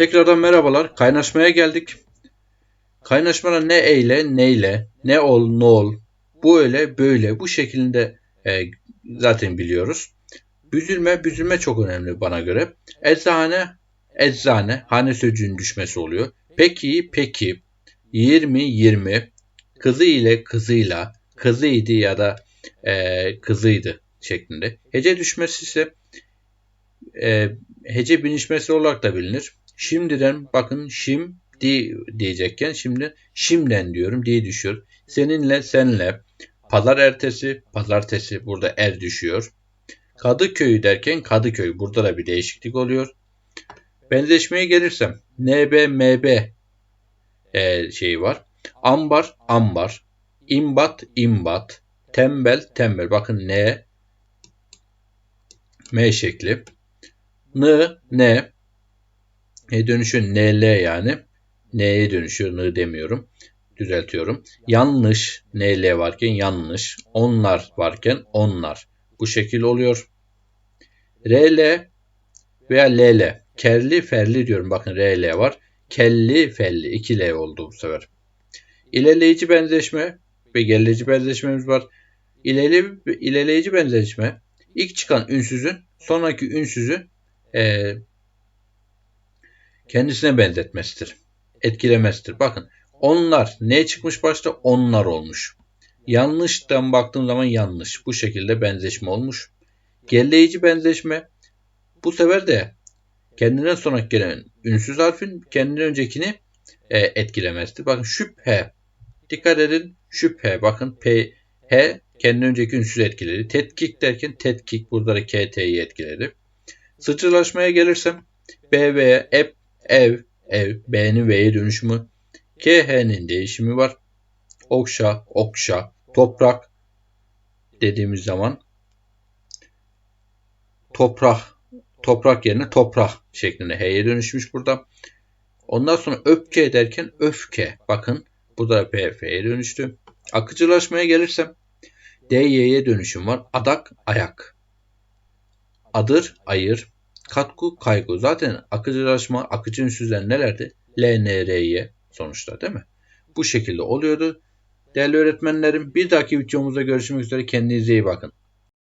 Tekrardan merhabalar. Kaynaşmaya geldik. Kaynaşmada ne eyle, neyle, ne ol, ne ol. Bu öyle, böyle. Bu şeklinde e, zaten biliyoruz. Büzülme, büzülme çok önemli bana göre. Eczane, eczane, hane sözcüğün düşmesi oluyor. Peki, peki. 20, 20. Kızı ile kızıyla, kızıydı ya da e, kızıydı şeklinde. Hece düşmesi ise e, hece binişmesi olarak da bilinir. Şimdiden bakın şimdi diyecekken şimdi şimdiden diyorum diye düşüyor. Seninle senle pazar ertesi pazartesi burada er düşüyor. Kadıköy derken Kadıköy burada da bir değişiklik oluyor. Benzeşmeye gelirsem NB MB e, şeyi var. Ambar ambar. imbat imbat. Tembel tembel. Bakın N M şekli. N N e dönüşüyor NL yani. N'ye dönüşüyor. N demiyorum. Düzeltiyorum. Yanlış. NL varken yanlış. Onlar varken onlar. Bu şekil oluyor. RL veya LL. Kerli ferli diyorum. Bakın RL var. Kelli felli. 2 L oldu bu sefer. İlerleyici benzeşme ve gerileyici benzeşmemiz var. İleri, ilerleyici benzeşme ilk çıkan ünsüzün sonraki ünsüzü e, kendisine benzetmesidir. Etkilemesidir. Bakın onlar ne çıkmış başta? Onlar olmuş. Yanlıştan baktığım zaman yanlış. Bu şekilde benzeşme olmuş. Gerileyici benzeşme bu sefer de kendinden sonra gelen ünsüz harfin kendinden öncekini e, etkilemesidir. Bakın şüphe. Dikkat edin şüphe. Bakın P, H kendinden önceki ünsüz etkiledi. Tetkik derken tetkik burada da KT'yi etkiledi. Sıçralaşmaya gelirsem B ve E ev, ev, B'nin V'ye dönüşümü, KH'nin değişimi var. Okşa, okşa, toprak dediğimiz zaman toprak, toprak yerine toprak şeklinde H'ye dönüşmüş burada. Ondan sonra öfke derken öfke. Bakın burada P, F'ye dönüştü. Akıcılaşmaya gelirsem DY'ye dönüşüm var. Adak, ayak. Adır, ayır. Katkı, kaygı. Zaten akıcılaşma, akıcı ünsüzler nelerdi? L, N, R, Y sonuçta değil mi? Bu şekilde oluyordu. Değerli öğretmenlerim bir dahaki videomuzda görüşmek üzere. Kendinize iyi bakın.